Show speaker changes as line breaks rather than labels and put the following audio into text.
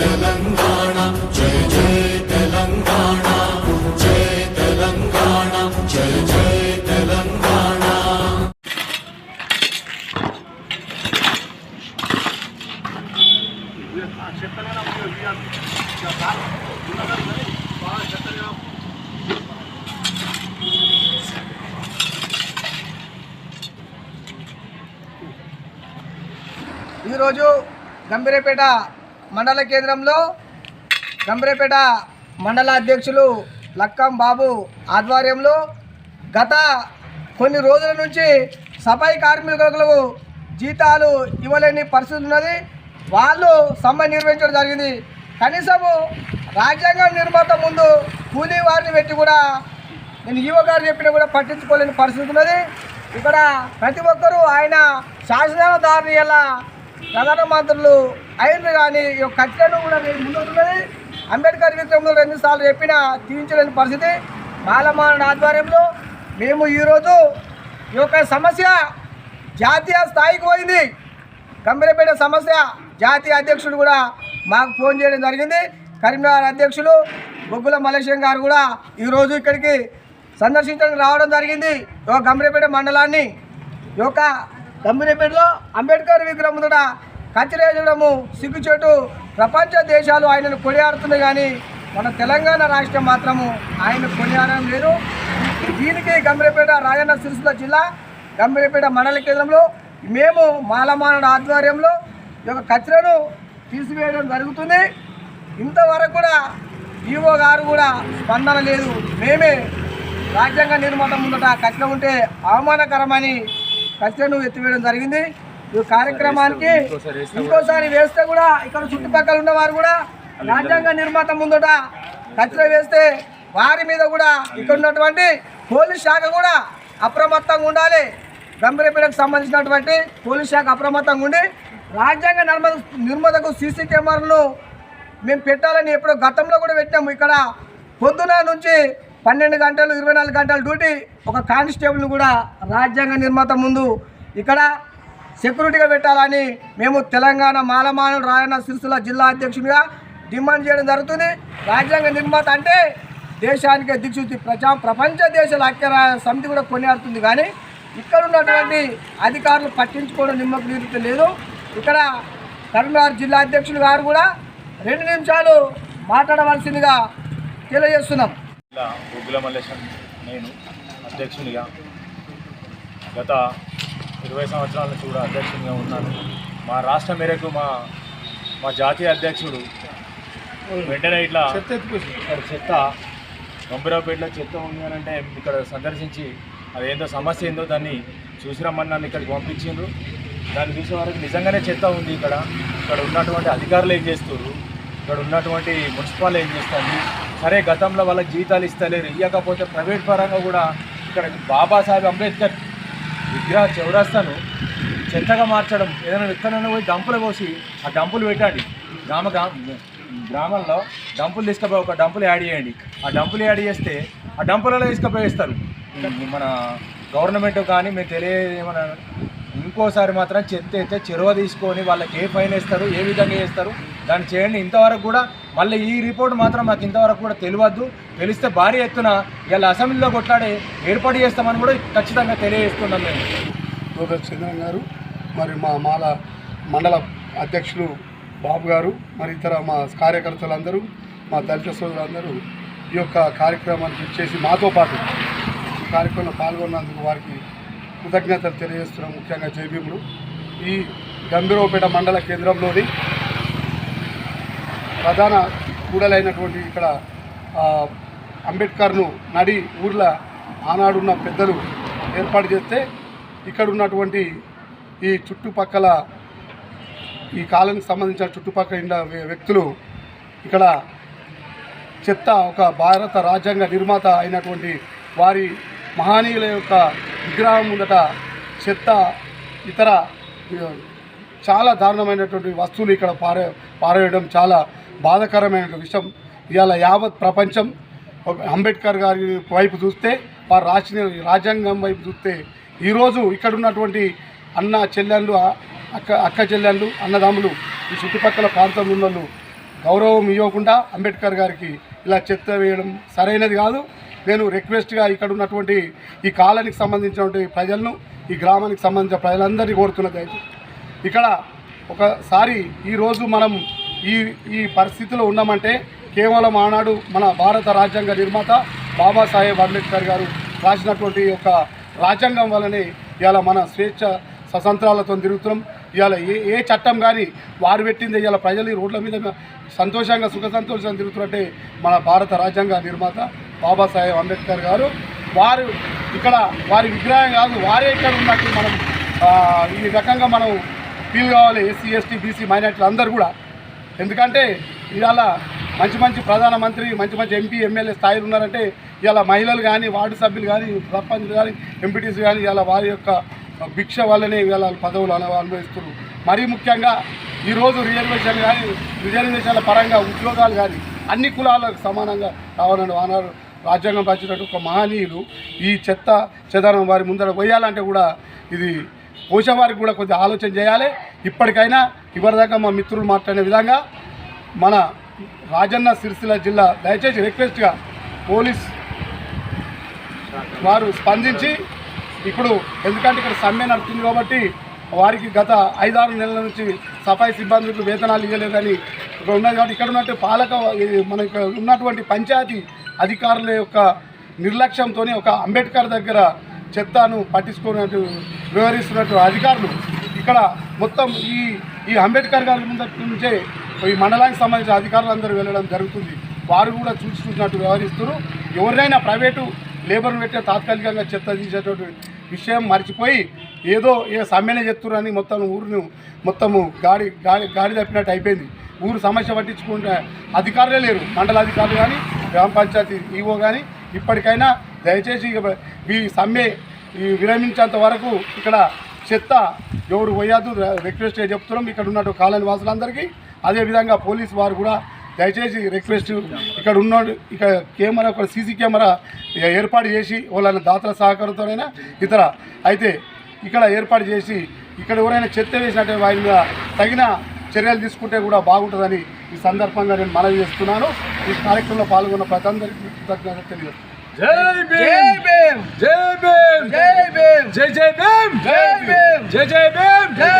తెలంగాణ జయ జయ తెలంగాణ జయ తెలంగాణ జయ జయ తెలంగాణ.
ఈరోజు గంభీరపేట మండల కేంద్రంలో గంబ్రేపేట మండల అధ్యక్షులు లక్కం బాబు ఆధ్వర్యంలో గత కొన్ని రోజుల నుంచి సఫాయి కార్మికులకు జీతాలు ఇవ్వలేని పరిస్థితి ఉన్నది. వాళ్ళు సమ్మె నిర్వహించడం జరిగింది. కనీసము రాజ్యాంగం నిర్మాత ముందు కూలీ వారిని పెట్టి కూడా నేను ఈవో గారు చెప్పినా కూడా పట్టించుకోలేని పరిస్థితి ఉన్నది. ఇక్కడ ప్రతి ఒక్కరూ ఆయన శాసనదారుని ఎలా ప్రధాన మంత్రులు అయింది కానీ ఈ యొక్క కట్టెలను కూడా నేను ముందున్నది అంబేద్కర్ విక్రమంలో రెండుసార్లు చెప్పినా తీర్చలేని పరిస్థితి బాలమాన ఆధ్వర్యంలో. మేము ఈరోజు ఈ యొక్క సమస్య జాతీయ స్థాయికి పోయింది. గంభీరపేట సమస్య జాతీయ అధ్యక్షుడు కూడా మాకు ఫోన్ చేయడం జరిగింది. కరీంనగర్ అధ్యక్షులు బొగ్గుల మలేశం గారు కూడా ఈరోజు ఇక్కడికి సందర్శించడానికి రావడం జరిగింది. ఈ యొక్క గంభీరపేట మండలాన్ని. ఈ యొక్క గంభీరపేటలో అంబేద్కర్ విగ్రహం ముందట కత్తిరేయడము సిగ్గుచేటు ప్రపంచ దేశాలు ఆయనను కొనియాడుతుంది కానీ మన తెలంగాణ రాష్ట్రం మాత్రము ఆయన కొనియాడడం లేదు. దీనికి గంభీరపేట రాజన్న సిరిసిల్ల జిల్లా గంభీరపేట మండల కేంద్రంలో మేము మాలమానుడు ఆధ్వర్యంలో ఈ యొక్క కచరను తీసివేయడం జరుగుతుంది. ఇంతవరకు కూడా ఈవో గారు కూడా స్పందన లేదు. మేమే రాజ్యాంగ నిర్మాణం ముందట కచరం ఉంటే అవమానకరమని కచరను ఎత్తివేయడం జరిగింది. ఈ కార్యక్రమానికి ఇంకోసారి వేస్తే కూడా. ఇక్కడ చుట్టుపక్కల ఉన్నవారు కూడా రాజ్యాంగ నిర్మాత ముందట కచర వేస్తే వారి మీద కూడా ఇక్కడ ఉన్నటువంటి పోలీస్ శాఖ కూడా అప్రమత్తంగా ఉండాలి. గంభీరపేటకు సంబంధించినటువంటి పోలీస్ శాఖ అప్రమత్తంగా ఉండి రాజ్యాంగ నిర్మ నిర్మాతకు సీసీ కెమెరాలను మేము పెట్టాలని ఎప్పుడో గతంలో కూడా పెట్టాము. ఇక్కడ పొద్దున నుంచి పన్నెండు గంటలు ఇరవై నాలుగు గంటల డ్యూటీ ఒక కానిస్టేబుల్ని కూడా రాజ్యాంగ నిర్మాత ముందు ఇక్కడ సెక్యూరిటీగా పెట్టాలని మేము తెలంగాణ మాలమాన రాయన సిరిసిల్ల జిల్లా అధ్యక్షునిగా డిమాండ్ చేయడం జరుగుతుంది. రాజ్యాంగ నిర్మాత అంటే దేశానికి దిక్సూచి ప్రజా ప్రపంచ దేశాల ఐక్య సమితి కూడా కొనియాడుతుంది కానీ ఇక్కడ ఉన్నటువంటి అధికారులు పట్టించుకోవడం నిమ్మకు నిరుత లేదు. ఇక్కడ కరీంనగర్ జిల్లా అధ్యక్షులు గారు కూడా రెండు నిమిషాలు మాట్లాడవలసిందిగా తెలియజేస్తున్నాం.
ఇలా బొగ్గుల మల్లేశం నేను అధ్యక్షునిగా గత ఇరవై సంవత్సరాల నుంచి కూడా అధ్యక్షునిగా ఉన్నాను. మా రాష్ట్ర మేరకు మా మా జాతీయ అధ్యక్షుడు వెంటనే ఇట్లా ఇక్కడ చెత్త గంభీరావుపేటలో చెత్త ఉంది అని అంటే ఇక్కడ సందర్శించి అదేందో సమస్య ఏందో దాన్ని చూసి రమ్మని నన్ను ఇక్కడికి పంపించిండ్రు. దాన్ని చూసే వరకు నిజంగానే చెత్త ఉంది ఇక్కడ. ఇక్కడ ఉన్నటువంటి అధికారులు ఏం చేస్తున్నారు ఇక్కడ ఉన్నటువంటి మున్సిపాల్ ఏం చేస్తుంది? సరే గతంలో వాళ్ళకి జీతాలు ఇస్తలేరు. ఇవ్వకపోతే ప్రైవేట్ పరంగా కూడా ఇక్కడ బాబాసాహెబ్ అంబేద్కర్ విగ్రహ చౌరస్తాను చెత్తగా మార్చడం ఏదైనా విత్తనాన్ని పోయి డంపులు పోసి ఆ డంపులు పెట్టండి. గ్రామ గ్రామంలో డంపులు తీసుకుపోయి ఒక డంపులు యాడ్ చేయండి. ఆ డంపులు యాడ్ చేస్తే ఆ డంపులలో తీసుకుపోయిస్తారు మన గవర్నమెంట్ కానీ మేము ఏమైనా ఇంకోసారి మాత్రం చెత్త అయితే చెరువ తీసుకొని వాళ్ళకి ఏ ఫైన్ వేస్తారు ఏ విధంగా వేస్తారు దాన్ని చేయండి. ఇంతవరకు కూడా మళ్ళీ ఈ రిపోర్ట్ మాత్రం మాకు ఇంతవరకు కూడా తెలియవద్దు తెలిస్తే భారీ ఎత్తున ఇలా అసెంబ్లీలో కొట్లాడి ఏర్పాటు చేస్తామని కూడా ఖచ్చితంగా తెలియజేస్తున్నాం మేము.
తోట చంద్రన్ గారు మరి మా మాల మండల అధ్యక్షులు బాబు గారు మరి ఇతర మా కార్యకర్తలందరూ మా దళిత సోదరులందరూ ఈ యొక్క కార్యక్రమానికి ఇచ్చేసి మాతో పాటు ఈ కార్యక్రమంలో పాల్గొన్నందుకు వారికి కృతజ్ఞతలు తెలియజేస్తున్నాం ముఖ్యంగా జైభీములు ఈ గంభీరవపేట మండల కేంద్రంలోని ప్రధాన కూడలైనటువంటి ఇక్కడ అంబేద్కర్ను నడి ఊర్ల ఆనాడున్న పెద్దలు ఏర్పాటు చేస్తే ఇక్కడ ఉన్నటువంటి ఈ చుట్టుపక్కల ఈ కాలానికి సంబంధించిన చుట్టుపక్కల వ్యక్తులు ఇక్కడ చెత్త ఒక భారత రాజ్యాంగ నిర్మాత అయినటువంటి వారి మహనీయుల యొక్క విగ్రహం ముందట చెత్త ఇతర చాలా దారుణమైనటువంటి వస్తువులు ఇక్కడ పారే పారేయడం చాలా బాధకరమైన విషయం. ఇవాళ యావత్ ప్రపంచం అంబేద్కర్ గారి వైపు చూస్తే వారు రాసిన రాజ్యాంగం వైపు చూస్తే ఈరోజు ఇక్కడ ఉన్నటువంటి అన్న చెల్లెళ్ళు అక్క అక్క చెల్లెళ్ళు అన్నదమ్ములు ఈ చుట్టుపక్కల ప్రాంతంలో ఉన్న గౌరవం ఇవ్వకుండా అంబేద్కర్ గారికి ఇలా చెత్త వేయడం సరైనది కాదు. నేను రిక్వెస్ట్గా ఇక్కడ ఉన్నటువంటి ఈ కాలనీకి సంబంధించినటువంటి ప్రజలను ఈ గ్రామానికి సంబంధించిన ప్రజలందరినీ కోరుతున్నది ఇక్కడ ఒకసారి ఈరోజు మనం ఈ ఈ పరిస్థితిలో ఉన్నామంటే కేవలం ఆనాడు మన భారత రాజ్యాంగ నిర్మాత బాబాసాహెబ్ అంబేద్కర్ గారు రాసినటువంటి ఒక రాజ్యాంగం వల్లనే ఇలా మన స్వేచ్ఛ స్వతంత్రాలతో తిరుగుతున్నాం. ఇవాళ ఏ ఏ చట్టం కానీ వారు పెట్టింది ఇవాళ ప్రజలు ఈ రోడ్ల మీద సంతోషంగా సుఖ సంతోషంగా తిరుగుతున్నట్టే మన భారత రాజ్యాంగ నిర్మాత బాబాసాహెబ్ అంబేద్కర్ గారు. వారు ఇక్కడ వారి విగ్రహం కాదు వారే ఇక్కడ ఉన్నట్టు మనం ఈ రకంగా మనం ఫీల్ కావాలి ఎస్సీ ఎస్టీ బీసీ మైనార్టీలు అందరూ కూడా. ఎందుకంటే ఇవాళ మంచి మంచి ప్రధానమంత్రి మంచి మంచి ఎంపీ ఎమ్మెల్యే స్థాయిలో ఉన్నారంటే ఇవాళ మహిళలు కానీ వార్డు సభ్యులు కానీ సర్పంచ్లు కానీ ఎంపీటీసీ కానీ ఇవాళ వారి యొక్క భిక్ష వల్లనే ఇవాళ పదవులు అను అనుభవిస్తున్నారు మరీ ముఖ్యంగా ఈరోజు రిజర్వేషన్ కానీ రిజర్వేషన్ల పరంగా ఉద్యోగాలు కానీ అన్ని కులాలకు సమానంగా రావాలని ఆనాడు రాజ్యాంగం రాసినట్టు ఒక మహనీయులు ఈ చెత్త చెదనం వారి ముందర పోయాలంటే కూడా ఇది పోసేవారికి కూడా కొద్దిగా ఆలోచన చేయాలి. ఇప్పటికైనా ఇవరిదాకా మా మిత్రులు మాట్లాడిన విధంగా మన రాజన్న సిరిసిల్ల జిల్లా దయచేసి రిక్వెస్ట్గా పోలీస్ వారు స్పందించి ఇప్పుడు ఎందుకంటే ఇక్కడ సమ్మె నడుస్తుంది కాబట్టి వారికి గత ఐదారు నెలల నుంచి సఫాయి సిబ్బందులకు వేతనాలు ఇవ్వలేదని ఇక్కడ ఉన్నది కాబట్టి ఇక్కడ ఉన్నట్టు పాలక మన ఉన్నటువంటి పంచాయతీ అధికారుల యొక్క నిర్లక్ష్యంతో ఒక అంబేద్కర్ దగ్గర చెత్తను పట్టించుకున్నట్టు వ్యవహరిస్తున్నట్టు అధికారులు ఇక్కడ మొత్తం ఈ ఈ అంబేద్కర్ గారి ముందటి నుంచే ఈ మండలానికి సంబంధించిన అధికారులందరూ వెళ్ళడం జరుగుతుంది. వారు కూడా చూసి చూసినట్టు వ్యవహరిస్తున్నారు. ఎవరినైనా ప్రైవేటు లేబర్ను పెట్టే తాత్కాలికంగా చెత్త తీసేటువంటి విషయం మర్చిపోయి ఏదో ఏ సమ్మెనే చెప్తున్నారని మొత్తం ఊరును మొత్తము గాడి గాడి గాడి తప్పినట్టు అయిపోయింది. ఊరు సమస్య పట్టించుకుంటే అధికారులే లేరు. మండల అధికారులు కానీ గ్రామ పంచాయతీ ఈవో కానీ ఇప్పటికైనా దయచేసి ఈ సమ్మె ఈ విరమించేంత వరకు ఇక్కడ చెత్త ఎవరు పోయాదు రిక్వెస్ట్ చెప్తున్నాం. ఇక్కడ ఉన్నట్టు కాలనీ వాసులందరికీ. అదేవిధంగా పోలీస్ వారు కూడా దయచేసి రిక్వెస్ట్ ఇక్కడ ఉన్నాడు ఇక కెమెరా ఒక సీసీ కెమెరా ఏర్పాటు చేసి వాళ్ళని దాతల సహకారంతోనైనా ఇతర అయితే ఇక్కడ ఏర్పాటు చేసి ఇక్కడ ఎవరైనా చెత్త వేసినట్టే వారి మీద తగిన చర్యలు తీసుకుంటే కూడా బాగుంటుందని ఈ సందర్భంగా నేను మనవి చేస్తున్నాను. ఈ కార్యక్రమంలో పాల్గొన్న ప్రతి అందరికీ కృతజ్ఞతలు తెలియజేస్తున్నాను.
జై భీమ్!
జై భీమ్!
జై భీమ్!
జై జై భీమ్!
జై భీమ్!
జై జై భీమ్!
జై